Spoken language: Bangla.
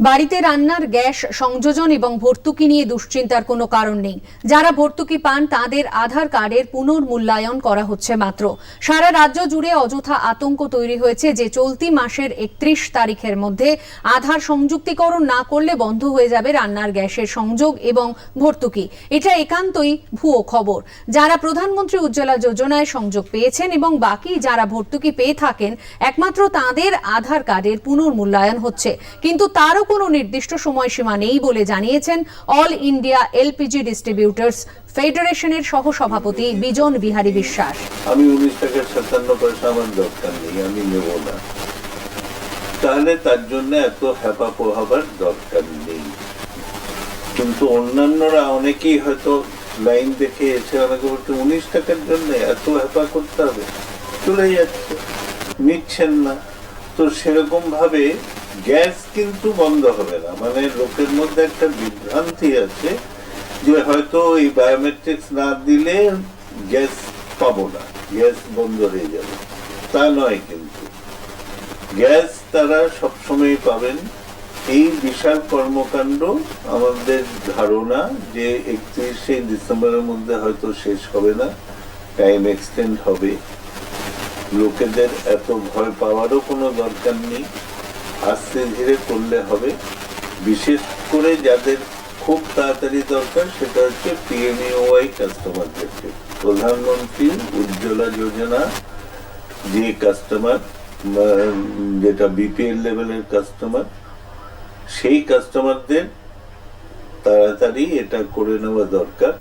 বাড়িতে রান্নার গ্যাস সংযোজন এবং ভর্তুকি নিয়ে দুশ্চিন্তার কোনো কারণ নেই। যারা ভর্তুকি পান, তাদের আধার কার্ডের পুনর্মূল্যায়ন করা হচ্ছে মাত্র। সারা রাজ্য জুড়ে অযথা আতঙ্ক তৈরি হয়েছে যে চলতি মাসের একত্রিশ তারিখের মধ্যে আধার সংযুক্তিকরণ না করলে বন্ধ হয়ে যাবে রান্নার গ্যাসের সংযোগ এবং ভর্তুকি। এটা একান্তই ভুয়ো খবর। যারা প্রধানমন্ত্রী উজ্জ্বলা যোজনায় সংযোগ পেয়েছেন এবং বাকি যারা ভর্তুকি পেয়ে থাকেন, একমাত্র তাদের আধার কার্ডের পুনর্মূল্যায়ন হচ্ছে। কিন্তু তারও কোনো নির্দিষ্ট সময়সীমা নেই বলে জানিয়েছেন অল ইন্ডিয়া এলপিজি ডিস্ট্রিবিউটার্স ফেডারেশনের সহসভাপতি বিজন বিহারী বিশ্বাস। আমি উনিশ টাকার সাতান্ন পয়সা আমার দরকার নেই, আমি নেব না। তাহলে তার জন্য এত হ্যাপা পোহাবার দরকার নেই। কিন্তু অন্যান্যরা অনেকেই হয়তো লাইন দেখে এসে অনেকে বলছে, উনিশ টাকার জন্য এত হ্যাপা করতে হবে? চলে যাচ্ছে। নিচ্ছেন না। তো সেরকম ভাবে গ্যাস কিন্তু বন্ধ হবে না। মানে লোকের মধ্যে একটা বিভ্রান্তি আছে যে হয়তো এই বায়োমেট্রিক্স না দিলে গ্যাস পাবো না, গ্যাস বন্ধ হয়ে যাবে। তা নয় কিন্তু। গ্যাস তারা সবসময় পাবেন। এই বিশাল কর্মকাণ্ড আমাদের ধারণা যে একত্রিশে ডিসেম্বরের মধ্যে হয়তো শেষ হবে না টাইম এক্সটেন্ড হবে। লোকেদের এত ভয় পাওয়ারও কোনো দরকার নেই। আস্তে ধীরে করলে হবে। বিশেষ করে যাদের খুব তাড়াতাড়ি দরকার, সেটা হচ্ছে পিএমইওয়াই কাস্টমারদেরকে প্রধানমন্ত্রী উজ্জ্বলা যোজনা, যে কাস্টমার যেটা বিপিএল লেভেলের কাস্টমার সেই কাস্টমারদের তাড়াতাড়ি এটা করে নেওয়া দরকার।